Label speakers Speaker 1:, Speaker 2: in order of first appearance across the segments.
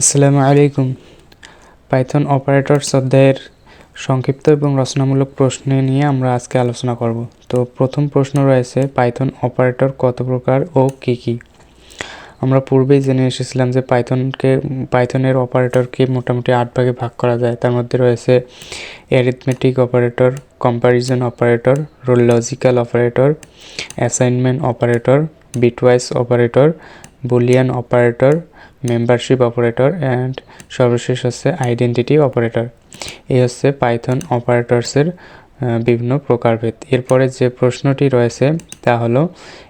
Speaker 1: আসসালামু আলাইকুম। Python operators অধ্যায়ের সংক্ষিপ্ত এবং রচনামূলক প্রশ্ন নিয়ে আমরা আজকে আলোচনা করব। তো প্রথম প্রশ্ন রয়েছে পাইথন অপারেটর কত প্রকার ও কী কী? আমরা পূর্বেই জেনে এসেছিলাম যে পাইথনকে পাইথনের অপারেটরকে মোটামুটি আট ভাগে ভাগ করা যায়। তার মধ্যে রয়েছে arithmetic operator comparison operator role logical operator assignment operator bitwise operator Boolean operator membership operator and সর্বশেষ হচ্ছে আইডেন্টিটি অপারেটর এই হচ্ছে পাইথন অপারেটরসের বিভিন্ন প্রকারভেদ। এরপরে যে প্রশ্নটি রয়েছে তা হলো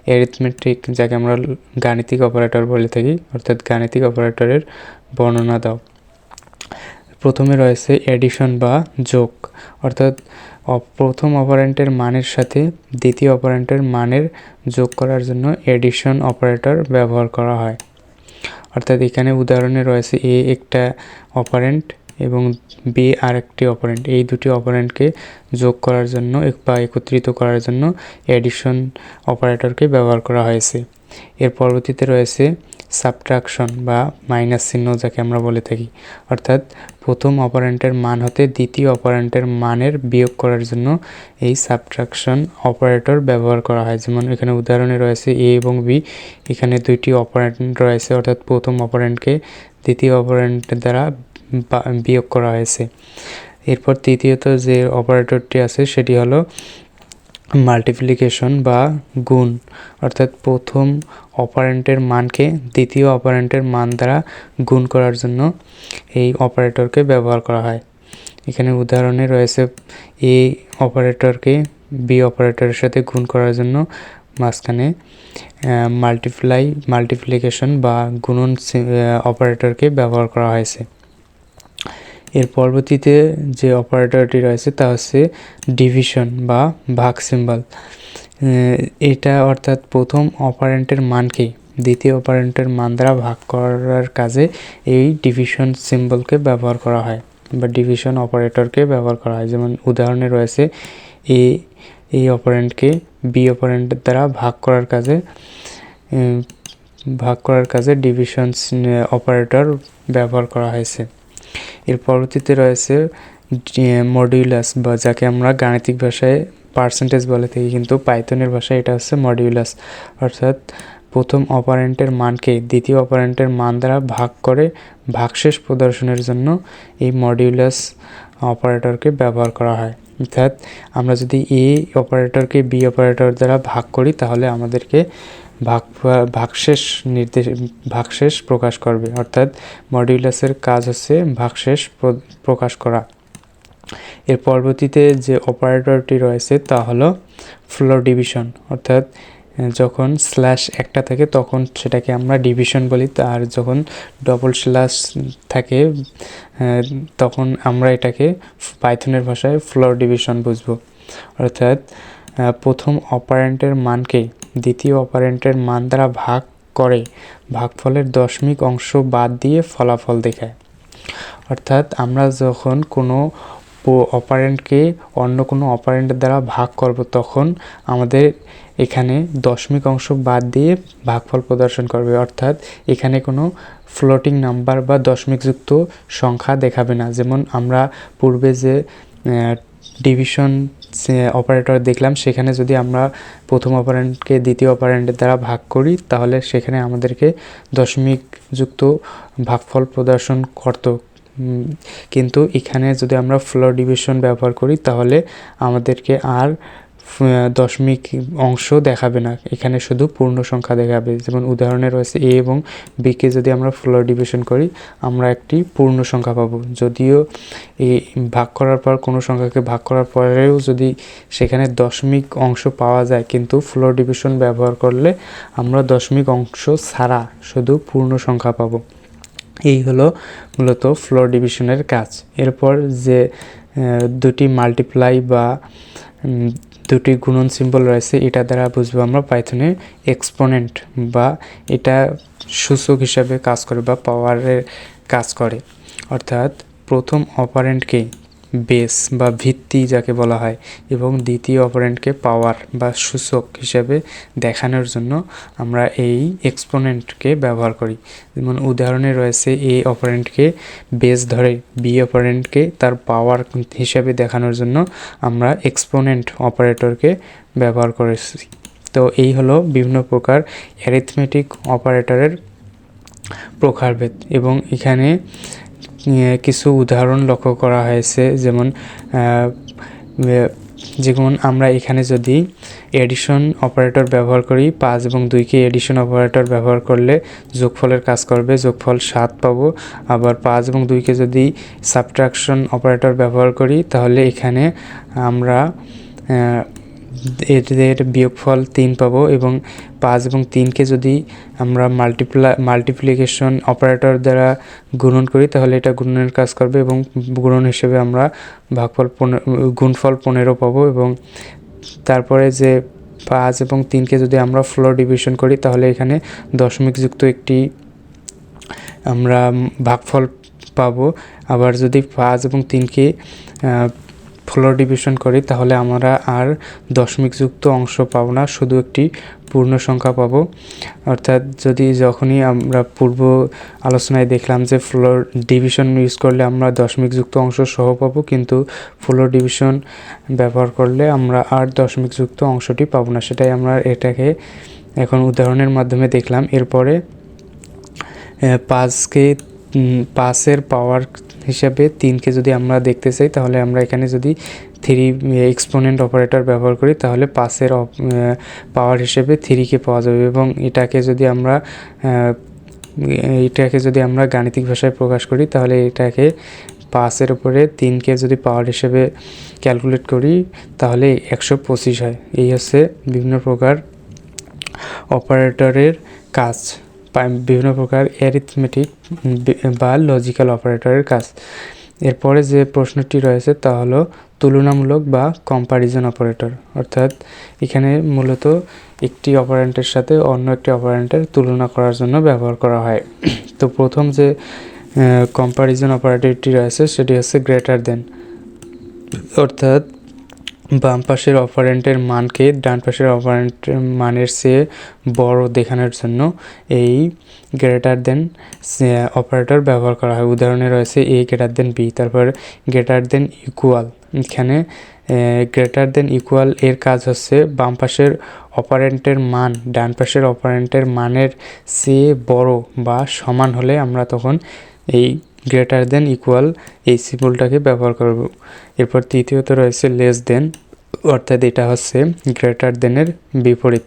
Speaker 1: অ্যারিথমেটিক যাকে আমরা গাণিতিক অপারেটর বলে থাকি, অর্থাৎ গাণিতিক অপারেটরের বর্ণনা দাও। প্রথমে রয়েছে এডিশন বা যোগ, অর্থাৎ প্রথম অপারেন্টের মানের সাথে দ্বিতীয় অপারেন্টের মানের যোগ করার জন্য এডিশন অপারেটর ব্যবহার করা হয়। অর্থাৎ এখানে উদাহরণে রয়েছে এ একটা অপারেন্ট এবং বি আর একটি অপারেন্ট। এই দুটি অপারেন্টকে যোগ করার জন্য বা একত্রিত করার জন্য অ্যাডিশন অপারেটরকে ব্যবহার করা হয়েছে। এর পরবর্তীতে রয়েছে সাবট্রাকশন বা মাইনাস চিহ্ন যাকে আমরা বলে থাকি। অর্থাৎ প্রথম অপারেন্টের মান হতে দ্বিতীয় অপারেন্টের মানের বিয়োগ করার জন্য এই সাবট্রাকশন অপারেটর ব্যবহার করা হয়। যেমন এখানে উদাহরণে রয়েছে এ এবং বি। এখানে দুইটি অপারেন্ট রয়েছে, অর্থাৎ প্রথম অপারেন্টকে দ্বিতীয় অপারেন্টের দ্বারা বিয়োগ করা হয়েছে। এরপর তৃতীয়ত যে অপারেটরটি আছে সেটি হলো মাল্টিপ্লিকেশন বা গুণ, অর্থাৎ প্রথম অপারেন্টের মানকে দ্বিতীয় অপারেন্টের মান দ্বারা গুণ করার জন্য এই অপারেটরকে ব্যবহার করা হয়। এখানে উদাহরণে রয়েছে এ অপারেটরকে বি অপারেটরের সাথে গুণ করার জন্য মাঝখানে মাল্টিপ্লাই মাল্টিপ্লিকেশন বা গুণন অপারেটরকে ব্যবহার করা হয়েছে। এর পরবর্তীতে যে অপারেটরটি রয়েছে তা হচ্ছে ডিভিশন বা ভাগ সিম্বল এটা অর্থাৎ প্রথম অপারেন্টের মানকে দ্বিতীয় অপারেন্টের মান দ্বারা ভাগ করার কাজে এই ডিভিশন সিম্বলকে ব্যবহার করা হয় বা ডিভিশন অপারেটরকে ব্যবহার করা হয়। যেমন উদাহরণে রয়েছে এ, এই অপারেন্টকে বি অপারেন্টের দ্বারা ভাগ করার কাজে ভাগ করার কাজে ডিভিশন অপারেটর ব্যবহার করা হয়েছে। এর পরবর্তীতে রয়েছে মডিউলাস বা যাকে আমরা গাণিতিক ভাষায় পার্সেন্টেজ বলে থাকি, কিন্তু পাইথনের ভাষায় এটা হচ্ছে মডিউলাস অর্থাৎ প্রথম অপারেন্টের মানকে দ্বিতীয় অপারেন্টের মান দ্বারা ভাগ করে ভাগশেষ প্রদর্শনের জন্য এই মডিউলাস অপারেটরকে ব্যবহার করা হয়। অর্থাৎ আমরা যদি এ অপারেটরকে বি অপারেটর দ্বারা ভাগ করি, তাহলে আমাদেরকে ভাগ ভাগশেষ নির্দেশ, ভাগশেষ প্রকাশ করবে। অর্থাৎ মডিউলাসের কাজ হচ্ছে ভাগশেষ প্রকাশ করা। এর পরবর্তীতে যে অপারেটরটি রয়েছে তা হলো ফ্লোর ডিভিশন। অর্থাৎ যখন স্ল্যাশ একটা থাকে তখন সেটাকে আমরা ডিভিশন বলি। আর যখন ডবল স্ল্যাশ থাকে তখন আমরা এটাকে পাইথনের ভাষায় ফ্লোর ডিভিশন বুঝব। অর্থাৎ প্রথম অপারেন্টের মানকে দ্বিতীয় অপারেন্টের মান দ্বারা ভাগ করে ভাগফলের দশমিক অংশ বাদ দিয়ে ফলাফল দেখায়। অর্থাৎ আমরা যখন কোনো অপারেন্টকে অন্য কোনো অপারেন্টের দ্বারা ভাগ করব, তখন আমাদের এখানে দশমিক অংশ বাদ দিয়ে ভাগফল প্রদর্শন করবে। অর্থাৎ এখানে কোনো ফ্লোটিং নাম্বার বা দশমিকযুক্ত সংখ্যা দেখাবে না। যেমন আমরা পূর্বে যে ডিভিশন অপারেটর দেখলাম, সেখানে যদি আমরা প্রথম অপারেন্টকে দ্বিতীয় অপারেন্টের দ্বারা ভাগ করি, তাহলে সেখানে আমাদেরকে দশমিক যুক্ত ভাগফল প্রদর্শন করত। কিন্তু এখানে যদি আমরা ফ্লোর ডিভিশন ব্যবহার করি, তাহলে আমাদেরকে আর দশমিক অংশ দেখাবে না। এখানে শুধু পূর্ণ সংখ্যা দেখাবে। যেমন উদাহরণে রয়েছে এ এবং বিকে যদি আমরা ফ্লোর ডিভিশন করি, আমরা একটি পূর্ণ সংখ্যা পাবো। যদিও এই ভাগ করার পর, কোনো সংখ্যাকে ভাগ করার পরেও যদি সেখানে দশমিক অংশ পাওয়া যায়, কিন্তু ফ্লোর ডিভিশন ব্যবহার করলে আমরা দশমিক অংশ ছাড়া শুধু পূর্ণ সংখ্যা পাবো। এই হলো মূলত ফ্লোর ডিভিশনের কাজ। এরপর যে দুটি মাল্টিপ্লাই বা দুটি গুণন সিম্বল রয়েছে, এটা দ্বারা বুঝব আমরা পাইথনের এক্সপোনেন্ট বা এটা সূচক হিসাবে কাজ করে বা পাওয়ারের কাজ করে। অর্থাৎ প্রথম অপারেন্টকে বেস বা ভিত্তি যাকে বলা হয় এবং দ্বিতীয় অপারেন্টকে পাওয়ার বা সূচক হিসেবে দেখানোর জন্য আমরা এই এক্সপোনেন্টকে ব্যবহার করি। যেমন উদাহরণে রয়েছে এ অপারেন্টকে বেস ধরে বি অপারেন্টকে তার পাওয়ার হিসেবে দেখানোর জন্য আমরা এক্সপোনেন্ট অপারেটরকে ব্যবহার করেছি। তো এই হলো বিভিন্ন প্রকার অ্যারিথমেটিক অপারেটরের প্রকারভেদ এবং এখানে কিছু উদাহরণ লক্ষ্য করা হয়েছে, যেমন যেমন আমরা এখানে যদি এডিশন অপারেটর ব্যবহার করি, পাঁচ এবং দুইকে এডিশন অপারেটর ব্যবহার করলে যোগফলের কাজ করবে, যোগফল সাত পাবো। আবার পাঁচ এবং দুইকে যদি সাবট্রাকশন অপারেটর ব্যবহার করি, তাহলে এখানে আমরা এদের বিয়োগফল তিন পাবো এবং পাঁচ এবং তিনকে যদি আমরা মাল্টিপ্লা মাল্টিপ্লিকেশন অপারেটর দ্বারা গুণন করি, তাহলে এটা গুণনের কাজ করবে এবং গুণন হিসেবে আমরা ভাগফল পনেরো, গুণফল পনেরো পাবো এবং তারপরে যে পাঁচ এবং তিনকে যদি আমরা ফ্লোর ডিভিশন করি, তাহলে এখানে দশমিক যুক্ত একটি আমরা ভাগফল পাবো। আবার যদি পাঁচ এবং তিনকে ফ্লোর ডিভিশন করি, তাহলে আমরা আর দশমিক যুক্ত অংশ পাবো না, শুধু একটি পূর্ণ সংখ্যা পাবো। অর্থাৎ যদি যখনই আমরা পূর্ব আলোচনায় দেখলাম যে ফ্লোর ডিভিশন ইউজ করলে আমরা দশমিক যুক্ত অংশ সহ পাবো, কিন্তু ফ্লোর ডিভিশন ব্যবহার করলে আমরা আর দশমিক যুক্ত অংশটি পাবো না। সেটাই আমরা এটাকে এখন উদাহরণের মাধ্যমে দেখলাম। এরপরে পাঁচকে পাঁচের পাওয়ার হিসাবে তিনকে যদি আমরা দেখতে চাই, তাহলে আমরা এখানে যদি থ্রি এক্সপোনেন্ট অপারেটর ব্যবহার করি, তাহলে পাঁচের পাওয়ার হিসেবে থ্রিকে পাওয়া যাবে এবং এটাকে যদি আমরা এটাকে যদি আমরা গাণিতিক ভাষায় প্রকাশ করি, তাহলে এটাকে পাঁচের উপরে তিনকে যদি পাওয়ার হিসেবে ক্যালকুলেট করি, তাহলে একশো পঁচিশ হয়। এই হচ্ছে বিভিন্ন প্রকার অপারেটরের কাজ। বিভিন্ন প্রকার অ্যারিথমেটিক বা লজিক্যাল অপারেটরের কাজ। এরপরে যে প্রশ্নটি রয়েছে তা হলো তুলনামূলক বা কম্পারিজন অপারেটর অর্থাৎ এখানে মূলত একটি অপারেন্টের সাথে অন্য একটি অপারেন্টের তুলনা করার জন্য ব্যবহার করা হয়। তো প্রথম যে কম্পারিজন অপারেটরটি রয়েছে সেটি হচ্ছে গ্রেটার দেন অর্থাৎ বাম পাশের অপারেন্টের মানকে ডান পাশের অপারেন্টের মানের চেয়ে বড় দেখানোর জন্য এই গ্রেটার দেন অপারেটর ব্যবহার করা হয়। উদাহরণে রয়েছে এ গ্রেটার দেন বি তারপর গ্রেটার দেন ইকুয়াল এখানে গ্রেটার দেন ইকুয়াল এর কাজ হচ্ছে বাম পাশের অপারেন্টের মান, ডান পাশের অপারেন্টের মানের চেয়ে বড় বা সমান হলে আমরা তখন এই গ্রেটার দেন ইকুয়াল এই সিম্বলটাকে ব্যবহার করব। এরপর তৃতীয়ত রয়েছে লেস দেন অর্থাৎ এটা হচ্ছে গ্রেটার দেনের বিপরীত।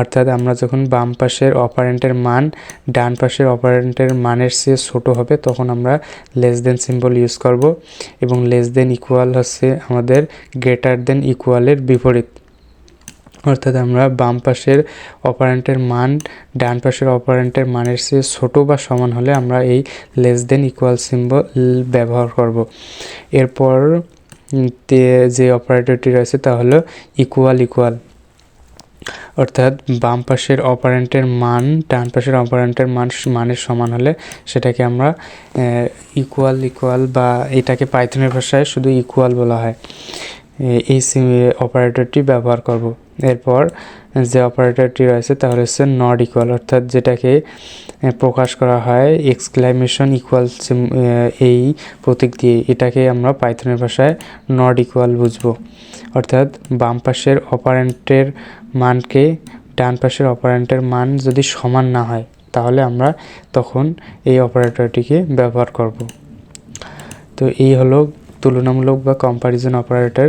Speaker 1: অর্থাৎ আমরা যখন বাম পাশের অপারেন্টের মান, ডান পাশের অপারেন্টের মানের চেয়ে ছোট হবে, তখন আমরা লেস দেন সিম্বল ইউজ করব এবং লেস দেন ইকুয়াল হচ্ছে আমাদের গ্রেটার দেন ইকুয়ালের বিপরীত। অর্থাৎ আমরা বাম পাশের অপারেন্টের মান, ডান পাশের অপারেন্টের মানের চেয়ে ছোট বা সমান হলে আমরা এই লেস দেন ইকুয়াল সিম্বল ব্যবহার করব। এরপর যে অপারেটরটি রয়েছে তা হলো ইকুয়াল ইকুয়াল অর্থাৎ বাম পাশের অপারেন্টের মান, ডান পাশের অপারেন্টের মান মানের সমান হলে সেটাকে আমরা ইকুয়াল ইকুয়াল বা এটাকে পাইথনের ভাষায় শুধু ইকুয়াল বলা হয়। এই অপারেটরটি ব্যবহার করব। এরপর যে অপারেটরটি রয়েছে তা হচ্ছে নট ইকুয়াল অর্থাৎ যেটাকে প্রকাশ করা হয় এক্সক্লামেশন ইকুয়াল এই প্রতীক দিয়ে। এটাকে আমরা পাইথনের ভাষায় নট ইকুয়াল বুঝব। অর্থাৎ বাম পাশের অপারেন্টের মানকে ডান পাশের অপারেন্টের মান যদি সমান না হয়, তাহলে আমরা তখন এই অপারেটরটিকে ব্যবহার করব। তো এই হলো তুলনামূলক বা কম্পারিজন অপারেটর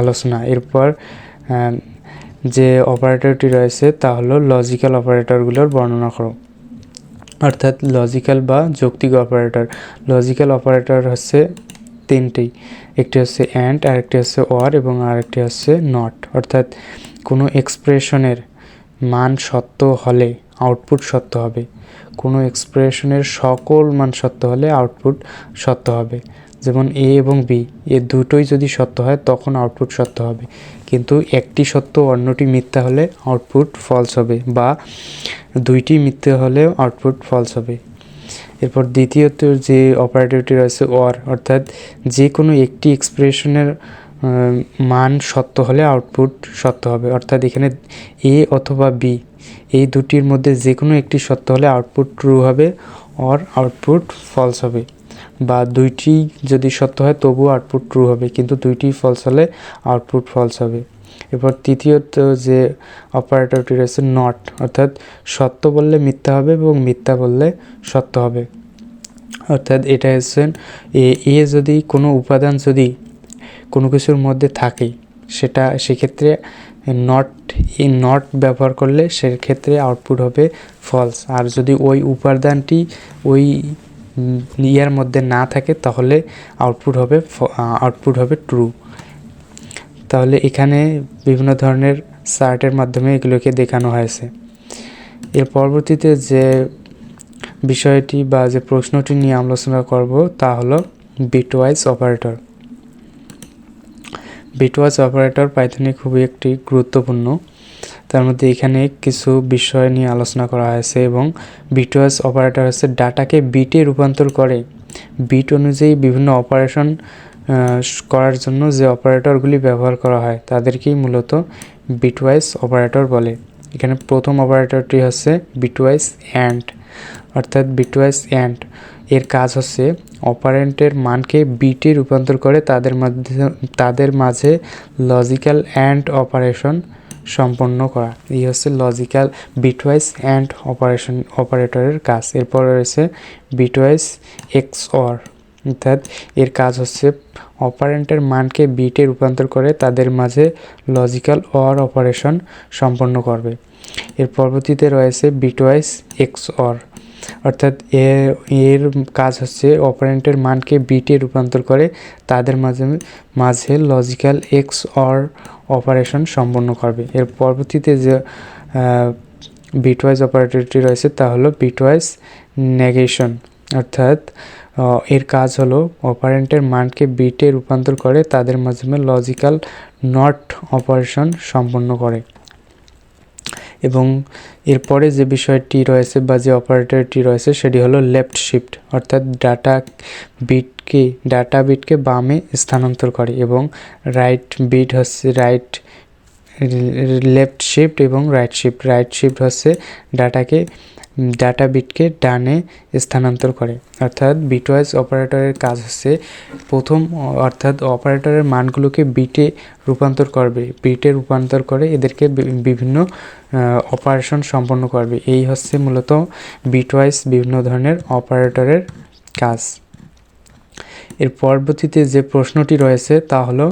Speaker 1: আলোচনা। এরপর যে অপারেটরটি রয়েছে তা হলো লজিক্যাল অপারেটরগুলোর বর্ণনা করো। অর্থাৎ লজিক্যাল বা যৌক্তিক অপারেটর লজিক্যাল অপারেটর হচ্ছে তিনটি, একটি হচ্ছে অ্যান্ড আরেকটি হচ্ছে ওয়ার এবং আরেকটি হচ্ছে নট অর্থাৎ কোনো এক্সপ্রেশনের মান সত্য হলে আউটপুট সত্য হবে। কোনো এক্সপ্রেশনের সকল মান সত্য হলে আউটপুট সত্য হবে। যেমন এ এবং বি এ দুটোই যদি সত্য হয় তখন আউটপুট সত্য হবে। কিন্তু একটি সত্য, অন্যটি মিথ্যা হলে আউটপুট ফলস হবে বা দুইটি মিথ্যা হলেও আউটপুট ফলস হবে। এরপর দ্বিতীয়ত যে অপারেটরটি রয়েছে অর অর্থাৎ যে কোনো একটি এক্সপ্রেশনের মান সত্য হলে আউটপুট সত্য হবে। অর্থাৎ এখানে এ অথবা বি এই দুটির মধ্যে যে কোনো একটি সত্য হলে আউটপুট ট্রু হবে অর আউটপুট ফলস হবে। বা দুইটি যদি সত্য হয়, তবুও আউটপুট ট্রু হবে। কিন্তু দুইটি ফলস হলে আউটপুট ফলস হবে। এরপর তৃতীয়ত যে অপারেটরটি রয়েছে নট অর্থাৎ সত্য বললে মিথ্যা হবে এবং মিথ্যা বললে সত্য হবে। অর্থাৎ এটা হচ্ছে, এ এ যদি কোনো উপাদান যদি কোনো কিছুর মধ্যে থাকে, সেটা সেক্ষেত্রে নট এই নট ব্যবহার করলে সেক্ষেত্রে আউটপুট হবে ফলস আর যদি ওই উপাদানটি, ওই ইয়ার মধ্যে না থাকে, তাহলে আউটপুট হবে আউটপুট হবে ট্রু তাহলে এখানে বিভিন্ন ধরনের চার্টের মাধ্যমে এগুলোকে দেখানো হয়েছে। এর পরবর্তীতে যে বিষয়টি বা যে প্রশ্নটি নিয়ে আলোচনা করব, তা হলো বিটওয়াইজ অপারেটর বিটওয়াইজ অপারেটর পাইথনে খুবই একটি গুরুত্বপূর্ণ। তার মধ্যে এখানে কিছু বিষয় নিয়ে আলোচনা করা হয়েছে এবং বিটওয়াইজ অপারেটর হচ্ছে ডাটাকে বিটে রূপান্তর করে। বিট অনুযায়ী বিভিন্ন অপারেশন করার জন্য যে অপারেটরগুলি ব্যবহার করা হয়, তাদেরকেই মূলত বিটওয়াইজ অপারেটর বলে। এখানে প্রথম অপারেটরটি হচ্ছে বিটওয়াইজ অ্যান্ড, অর্থাৎ বিটওয়াইজ অ্যান্ড। এর কাজ হচ্ছে অপারেন্টের মানকে বিটে রূপান্তর করে তাদের মধ্যে, তাদের মাঝে লজিক্যাল অ্যান্ড অপারেশন সম্পন্ন করা। এই হচ্ছে লজিক্যাল বিটওয়াইজ অ্যান্ড অপারেশন অপারেটরের কাজ। এরপর রয়েছে বিটওয়াইজ এক্স অর অর্থাৎ এর কাজ হচ্ছে অপারেন্টের মানকে বিটে রূপান্তর করে তাদের মাঝে লজিক্যাল অর অপারেশন সম্পন্ন করবে। এর পরবর্তীতে রয়েছে বিটওয়াইজ এক্স অর অর্থাৎ এর কাজ হচ্ছে অপারেন্টের মানকে বিটে রূপান্তর করে তাদের মাঝে মাঝে লজিক্যাল এক্স অর অপারেশন সম্পন্ন করবে। এর পরবর্তীতে যে বিটওয়াইজ অপারেটরটি রয়েছে তা হলো বিটওয়াইজ নেগেশন অর্থাৎ এর কাজ হলো অপারেন্টের মানকে বিটে রূপান্তর করে তাদের মাধ্যমে লজিক্যাল নট অপারেশন সম্পন্ন করে। এবং এরপরে যে বিষয়টি রয়েছে বা যে অপারেটরটি রয়েছে সেটি হলো লেফট শিফট অর্থাৎ ডাটা বিটকে ডাটা বিটকে বামে স্থানান্তর করে এবং রাইট বিট হচ্ছে রাইট লেফট শিফট এবং রাইট শিফট রাইট শিফট হচ্ছে ডাটাকে, ডাটা বিটকে ডানে স্থানান্তর করে। অর্থাৎ বিটওয়াইজ অপারেটরের কাজ হচ্ছে প্রথম, অর্থাৎ অপারেটরের মানগুলোকে বিটে রূপান্তর করবে। বিটে রূপান্তর করে এদেরকে বিভিন্ন অপারেশন সম্পন্ন করবে। এই হচ্ছে মূলত বিটওয়াইজ বিভিন্ন ধরনের অপারেটরের কাজ। এর পরবর্তীতে যে প্রশ্নটি রয়েছে তা হলো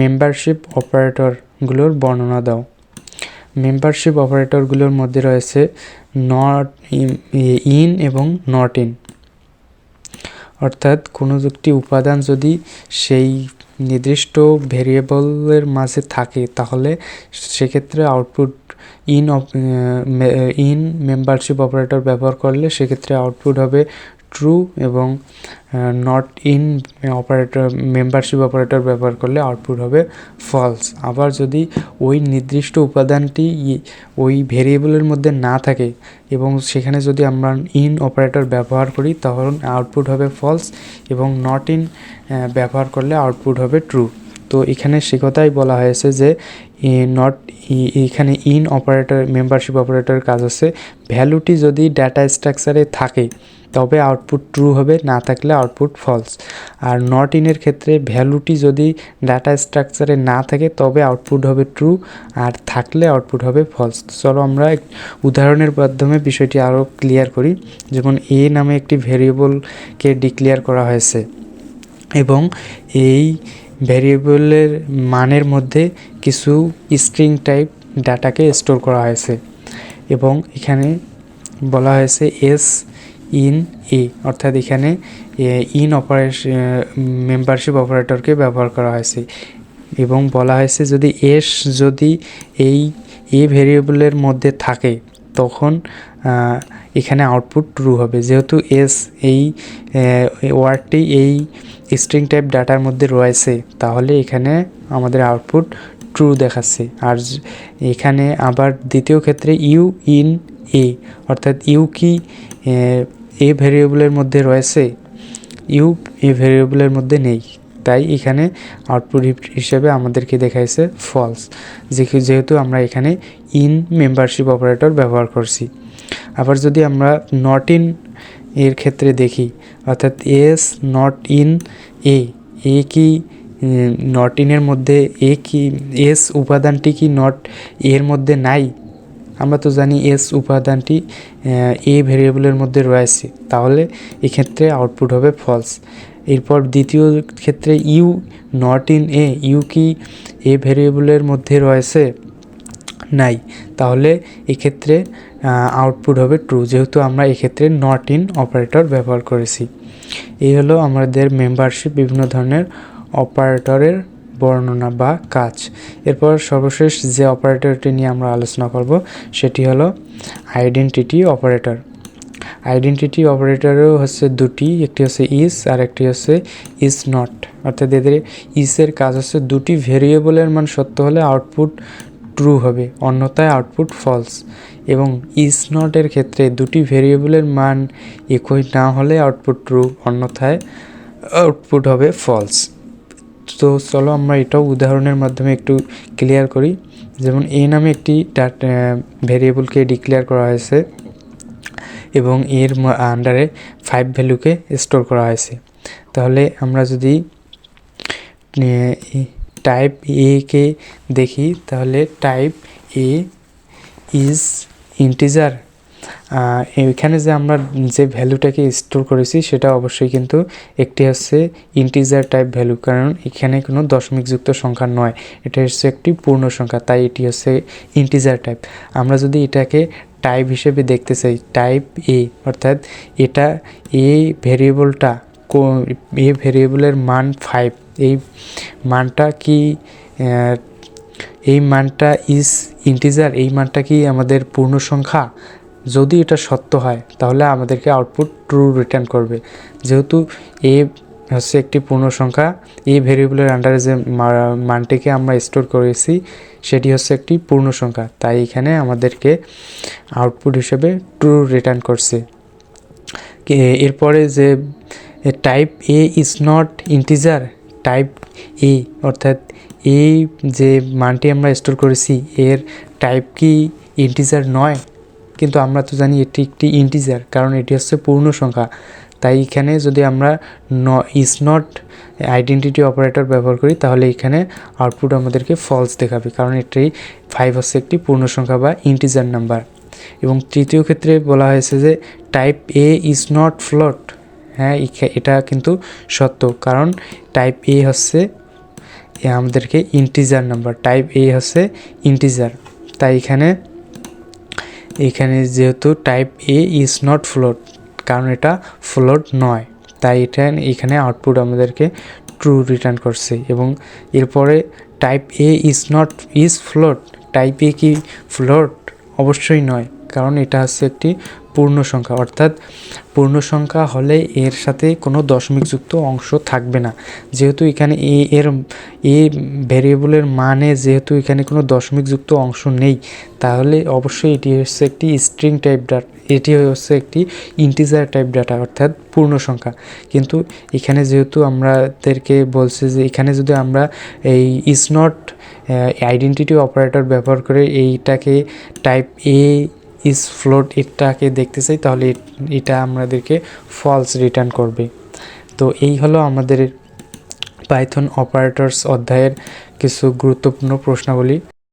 Speaker 1: মেম্বারশিপ অপারেটরগুলোর বর্ণনা দাও। মেম্বারশিপ অপারেটরগুলোর মধ্যে রয়েছে নট ইন এবং নট ইন অর্থাৎ কোনো একটি উপাদান যদি সেই নির্দিষ্ট ভেরিয়েবলের মাঝে থাকে, তাহলে সেক্ষেত্রে output in in membership operator ব্যবহার করলে সেক্ষেত্রে আউটপুট হবে ট্রু এবং not in operator membership operator ব্যবহার করলে আউটপুট হবে ফলস আবার যদি ওই নির্দিষ্ট উপাদানটি ওই ভেরিয়েবলের মধ্যে না থাকে এবং সেখানে যদি আমরা ইন অপারেটর ব্যবহার করি, তখন আউটপুট হবে ফলস এবং নট ইন ব্যবহার করলে আউটপুট হবে ট্রু তো এখানে সে কথাই বলা হয়েছে যে নট এখানে ইন অপারেটর মেম্বারশিপ অপারেটরের কাজ হচ্ছে ভ্যালুটি যদি ডাটা স্ট্রাকচারে থাকে, তবে আউটপুট ট্রু হবে, না থাকলে আউটপুট ফলস আর নট ইনের ক্ষেত্রে ভ্যালুটি যদি ডাটা স্ট্রাকচারে না থাকে, তবে আউটপুট হবে ট্রু আর থাকলে আউটপুট হবে ফলস চলো আমরা এক উদাহরণের মাধ্যমে বিষয়টি আরও ক্লিয়ার করি। যেমন এ নামে একটি ভেরিয়েবলকে ডিক্লেয়ার করা হয়েছে। এবং এই ভেরিয়েবলের মানের মধ্যে কিছু স্ট্রিং টাইপ ডাটাকে স্টোর করা হয়েছে এবং এখানে বলা হয়েছে এস ইন এ অর্থাৎ এখানে ইন অপারেশন মেম্বারশিপ অপারেটরকে ব্যবহার করা হয়েছে এবং বলা হয়েছে যদি এস যদি এই এ ভেরিয়েবলের মধ্যে থাকে তখন এখানে আউটপুট ট্রু হবে। যেহেতু এস এই ওয়ার্ডটি এই স্ট্রিং টাইপ ডাটার মধ্যে রয়েছে, তাহলে এখানে আমাদের আউটপুট ট্রু দেখাচ্ছে। আর এখানে আবার দ্বিতীয় ক্ষেত্রে ইউ ইন এ অর্থাৎ ইউ কি এ ভেরিয়েবলের মধ্যে রয়েছে ইউ এ ভেরিয়েবলের মধ্যে নেই। তাই এখানে আউটপুট হিসেবে আমাদেরকে দেখাইছে ফলস যেহেতু আমরা এখানে ইন মেম্বারশিপ অপারেটর ব্যবহার করছি। আবার যদি আমরা নট ইন এর ক্ষেত্রে দেখি, অর্থাৎ S not in A A কি নট ইনের মধ্যে এ কি এস উপাদানটি কি নট এর মধ্যে নাই? আমরা তো জানি এস উপাদানটি, এ ভেরিয়েবলের মধ্যে রয়েছে, তাহলে এক্ষেত্রে আউটপুট হবে ফলস এরপর দ্বিতীয় ক্ষেত্রে U not in A, U কি এ ভেরিয়েবলের মধ্যে রয়েছে? নাই। তাহলে এক্ষেত্রে আউটপুট হবে ট্রু, যেহেতু আমরা এক্ষেত্রে নট ইন অপারেটর ব্যবহার করেছি। এই হলো আমাদের মেম্বারশিপ, বিভিন্ন ধরনের অপারেটরের বর্ণনা বা কাজ। এরপর সর্বশেষ যে অপারেটরটি নিয়ে আমরা আলোচনা করব, সেটি হলো আইডেন্টিটি অপারেটর। আইডেন্টিটি অপারেটরও হচ্ছে দুটি, একটি হচ্ছে ইস আর একটি হচ্ছে ইস নট অর্থাৎ এদের ইসের কাজ হচ্ছে দুটি ভেরিয়েবলের মান সত্য হলে আউটপুট ট্রু হবে, অন্যথায় আউটপুট ফলস এবং ইস নটের ক্ষেত্রে দুটি ভেরিয়েবলের মান একই না হলে আউটপুট ট্রু অন্যথায় আউটপুট হবে ফলস তো চলো আমরা এটাও উদাহরণের মাধ্যমে একটু ক্লিয়ার করি। যেমন এ নামে একটি ভেরিয়েবলকে ডিক্লেয়ার করা হয়েছে। এবং এর আন্ডারে ফাইভ ভ্যালুকে স্টোর করা হয়েছে। তাহলে আমরা যদি টাইপ এ কে দেখি, তাহলে টাইপ এ ইজ ইন্টিজার এখানে যে আমরা যে ভ্যালুটাকে স্টোর করেছি, সেটা অবশ্যই কিন্তু একটি হচ্ছে ইন্টিজার টাইপ ভ্যালু কারণ এখানে কোনো দশমিকযুক্ত সংখ্যা নয়। এটা হচ্ছে একটি পূর্ণ সংখ্যা, তাই এটি হচ্ছে ইন্টিজার টাইপ আমরা যদি এটাকে টাইপ হিসেবে দেখতে চাই। টাইপ এ অর্থাৎ এটা এ ভেরিয়েবলটা এ ভেরিয়েবলের মান ফাইভ এই মানটা কি এই মানটা ইজ ইন্টিজার এই মানটা কি আমাদের পূর্ণ সংখ্যা যদি এটা সত্য হয়, তাহলে আমাদেরকে আউটপুট ট্রু রিটার্ন করবে। যেহেতু এ হচ্ছে একটি পূর্ণ সংখ্যা এই ভেরিয়েবলের আন্ডারে যে মানটিকে আমরা স্টোর করেছি, সেটি হচ্ছে একটি পূর্ণ সংখ্যা তাই এখানে আমাদেরকে আউটপুট হিসেবে ট্রু রিটার্ন করছে। এরপরে যে type A is not integer type A অর্থাৎ এই যে মানটি আমরা স্টোর করেছি, এর টাইপ কি ইন্টিজার নয়? কিন্তু আমরা তো জানি এটি একটি ইন্টিজার কারণ এটি হচ্ছে পূর্ণ সংখ্যা তাই এখানে যদি আমরা ন ইজ নট আইডেন্টিটি অপারেটর ব্যবহার করি, তাহলে এখানে আউটপুট আমাদেরকে ফলস দেখাবে। কারণ এটি ফাইভ হচ্ছে একটি পূর্ণ সংখ্যা বা ইন্টিজার নাম্বার এবং তৃতীয় ক্ষেত্রে বলা হয়েছে যে টাইপ এ ইজ নট ফ্লট হ্যাঁ এটা কিন্তু সত্য। কারণ টাইপ এ হচ্ছে আমাদেরকে ইন্টিজার নাম্বার টাইপ এ হচ্ছে ইন্টিজার তাই এখানে এখানে যেহেতু type A is not float কারণ এটা ফ্লোড নয়। তাই এটা এখানে আউটপুট আমাদেরকে ট্রু রিটার্ন করছে এবং এরপরে type A is not is float type A কি ফ্লোড অবশ্যই নয়। কারণ এটা হচ্ছে একটি পূর্ণ সংখ্যা। অর্থাৎ পূর্ণ সংখ্যা হলে এর সাথে কোনো দশমিকযুক্ত অংশ থাকবে না। যেহেতু এখানে এ এর, এ ভ্যারিয়েবলের মানে যেহেতু এখানে কোনো দশমিকযুক্ত অংশ নেই, তাহলে অবশ্যই এটি হচ্ছে একটি স্ট্রিং টাইপ ডাটা এটি হচ্ছে একটি ইন্টিজার টাইপ ডাটা অর্থাৎ পূর্ণ সংখ্যা। কিন্তু এখানে যেহেতু আমাদেরকে বলছে যে এখানে যদি আমরা এই ইজ নট আইডেন্টিটি অপারেটর ব্যবহার করে এইটাকে টাইপ এ ইস ফ্লোট এটাকে দেখতে চাই, তাহলে এটা আমাদেরকে ফলস রিটার্ন করবে। তো এই হলো আমাদের পাইথন অপারেটরস অধ্যায়ের কিছু গুরুত্বপূর্ণ প্রশ্নাবলী।